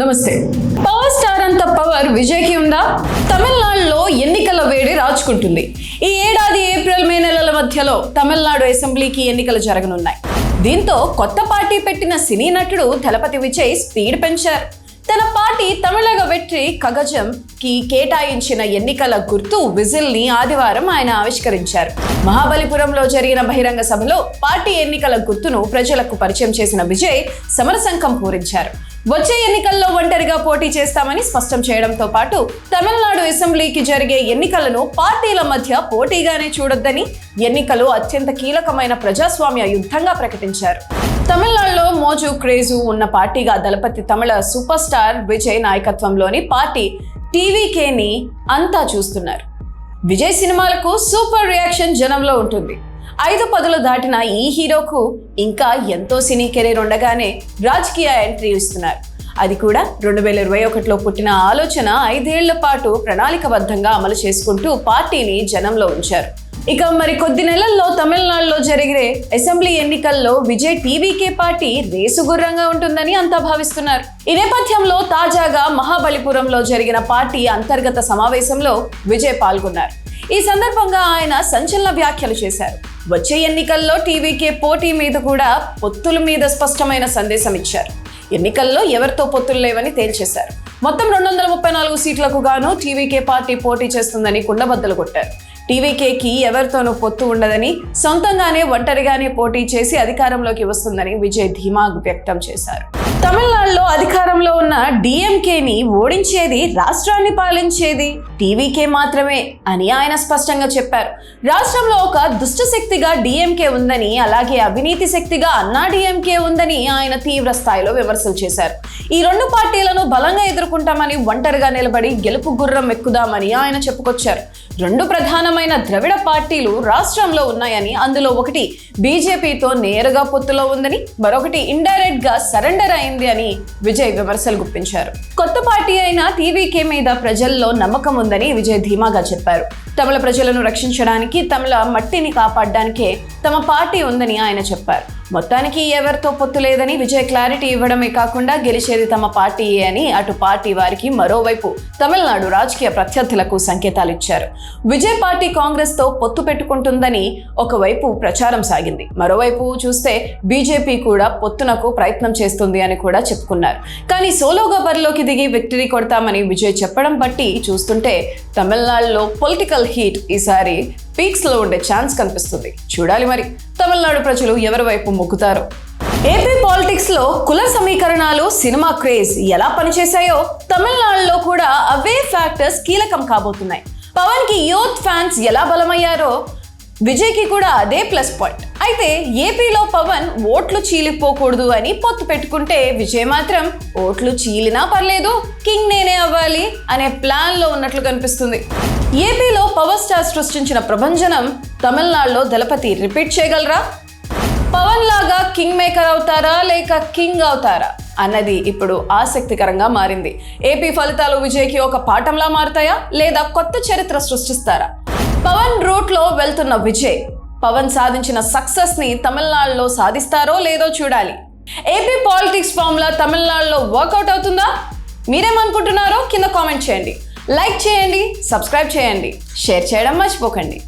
నమస్తే. Power star అంత power విజయ్కి ఉందా? తమిళనాడులో ఎన్నికల వేడి రాచుకుంటుంది ఈ ఏడాది ఏప్రిల్ మే నెలల మధ్యలో తమిళనాడు అసెంబ్లీకి ఎన్నికలు జరగనున్నాయి. దీంతో కొత్త పార్టీ పెట్టిన సినీ నటుడు దళపతి విజయ్ స్పీడ్ పెంచారు. తన పార్టీ తమిళగ వెట్రి కగజం కి కేటాయించిన ఎన్నికల గుర్తు విజిల్ని ఆదివారం ఆయన ఆవిష్కరించారు. మహాబలిపురంలో జరిగిన బహిరంగ సభలో పార్టీ ఎన్నికల గుర్తును ప్రజలకు పరిచయం చేసిన విజయ్ సమరశంఖం పూరించారు. వచ్చే ఎన్నికల్లో ఒంటరిగా పోటీ చేస్తామని స్పష్టం చేయడంతో పాటు తమిళనాడు అసెంబ్లీకి జరిగే ఎన్నికలను పార్టీల మధ్య పోటీగానే చూడొద్దని ఎన్నికలు అత్యంత కీలకమైన ప్రజాస్వామ్య యుద్ధంగా ప్రకటించారు. తమిళనాడులో మోజు క్రేజు ఉన్న పార్టీగా దళపతి తమిళ సూపర్ స్టార్ విజయ్ నాయకత్వంలోని పార్టీ టీవీకేని అంతా చూస్తున్నారు. విజయ్ సినిమాలకు సూపర్ రియాక్షన్ జనంలో ఉంటుంది. ఐదు పదులు దాటిన ఈ హీరోకు ఇంకా ఎంతో సినీ కెరీర్ ఉండగానే రాజకీయ ఎంట్రీ ఇస్తున్నారు. అది కూడా రెండు వేల ఇరవై ఒకటిలో పుట్టిన ఆలోచన ఐదేళ్ళ పాటు ప్రణాళికబద్ధంగా అమలు చేసుకుంటూ పార్టీని జనంలో ఉంచారు. ఇక మరి కొద్ది నెలల్లో తమిళనాడులో జరిగే అసెంబ్లీ ఎన్నికల్లో విజయ్ టీవీకే పార్టీ రేసు గుర్రంగా ఉంటుందని అంతా భావిస్తున్నారు. ఈ నేపథ్యంలో తాజాగా మహాబలిపురంలో జరిగిన పార్టీ అంతర్గత సమావేశంలో విజయ్ పాల్గొన్నారు. ఈ సందర్భంగా ఆయన సంచలన వ్యాఖ్యలు చేశారు. వచ్చే ఎన్నికల్లో టీవీకే పోటీ మీద కూడా పొత్తుల మీద స్పష్టమైన సందేశం ఇచ్చారు. ఎన్నికల్లో ఎవరితో పొత్తులు లేవని తేల్చేశారు. మొత్తం రెండు వందల ముప్పై నాలుగు సీట్లకు గాను టీవీకే పార్టీ పోటీ చేస్తుందని కుండబద్దలు కొట్టారు. టీవీకేకి ఎవరితోనూ పొత్తు ఉండదని సొంతంగానే ఒంటరిగానే పోటీ చేసి అధికారంలోకి వస్తుందని విజయ్ ధీమా వ్యక్తం చేశారు. తమిళనాడులో అధికారంలో ఉన్న డిఎంకేని ఓడించేది రాష్ట్రాన్ని పాలించేది టీవీకే మాత్రమే అని ఆయన స్పష్టంగా చెప్పారు. రాష్ట్రంలో ఒక దుష్ట శక్తిగా డిఎంకే ఉందని అలాగే అవినీతి శక్తిగా అన్నా డిఎంకే ఉందని ఆయన తీవ్ర స్థాయిలో విమర్శలు చేశారు. ఈ రెండు పార్టీలను బలంగా ఎదుర్కొంటామని ఒంటరిగా నిలబడి గెలుపు గుర్రం ఎక్కుదామని ఆయన చెప్పుకొచ్చారు. రెండు ప్రధానమైన ద్రవిడ పార్టీలు రాష్ట్రంలో ఉన్నాయని అందులో ఒకటి బీజేపీతో నేరుగా పొత్తులో ఉందని మరొకటి ఇండైరెక్ట్గా సరెండర్ అయింది అని విజయ్ విమర్శలు గుప్పించారు. కొత్త పార్టీ అయిన టీవీకే మీద ప్రజల్లో నమ్మకం ఉందని విజయ్ ధీమాగా చెప్పారు. తమిళ ప్రజలను రక్షించడానికి తమిళ మట్టిని కాపాడడానికే తమ పార్టీ ఉందని ఆయన చెప్పారు. మొత్తానికి ఎవరితో పొత్తు లేదని విజయ్ క్లారిటీ ఇవ్వడమే కాకుండా గెలిచేది తమ పార్టీయే అని అటు పార్టీ వారికి మరోవైపు తమిళనాడు రాజకీయ ప్రత్యర్థులకు సంకేతాలు ఇచ్చారు. విజయ్ పార్టీ కాంగ్రెస్తో పొత్తు పెట్టుకుంటుందని ఒకవైపు ప్రచారం సాగింది. మరోవైపు చూస్తే బీజేపీ కూడా పొత్తునకు ప్రయత్నం చేస్తుంది అని కూడా చెప్పుకున్నారు. కానీ సోలోగా బరిలోకి దిగి విక్టరీ కొడతామని విజయ్ చెప్పడం బట్టి చూస్తుంటే తమిళనాడులో పొలిటికల్ హీట్ ఈసారి పీక్స్లో ఉండే ఛాన్స్ కనిపిస్తుంది. చూడాలి మరి తమిళనాడు ప్రజలు ఎవరి వైపు మొక్కుతారో. ఏపీ పాలిటిక్స్లో కుల సమీకరణాలు సినిమా క్రేజ్ ఎలా పనిచేశాయో తమిళనాడులో కూడా అవే ఫ్యాక్టర్స్ కీలకం కాబోతున్నాయి. పవన్కి యూత్ ఫ్యాన్స్ ఎలా బలమయ్యారో విజయ్కి కూడా అదే ప్లస్ పాయింట్. అయితే ఏపీలో పవన్ ఓట్లు చీలిపోకూడదు అని పొత్తు పెట్టుకుంటే విజయ్ మాత్రం ఓట్లు చీలినా పర్లేదు కింగ్ నేనే అవ్వాలి అనే ప్లాన్లో ఉన్నట్లు కనిపిస్తుంది. ఏపీలో పవర్ స్టార్ సృష్టించిన ప్రభంజనం తమిళనాడులో దళపతి రిపీట్ చేయగలరా? పవన్ లాగా కింగ్ మేకర్ అవుతారా లేక కింగ్ అవుతారా అన్నది ఇప్పుడు ఆసక్తికరంగా మారింది. ఏపీ ఫలితాలు విజయ్కి ఒక పాఠంలా మారుతాయా లేదా కొత్త చరిత్ర సృష్టిస్తారా? పవన్ రూట్లో వెళ్తున్న విజయ్. పవన్ సాధించిన సక్సెస్ని తమిళనాడులో సాధిస్తారో లేదో చూడాలి. ఏపీ పాలిటిక్స్ ఫార్ములా తమిళనాడులో వర్కౌట్ అవుతుందా? మీరేమనుకుంటున్నారో కింద కామెంట్ చేయండి. లైక్ చేయండి సబ్స్క్రైబ్ చేయండి. షేర్ చేయడం మర్చిపోకండి.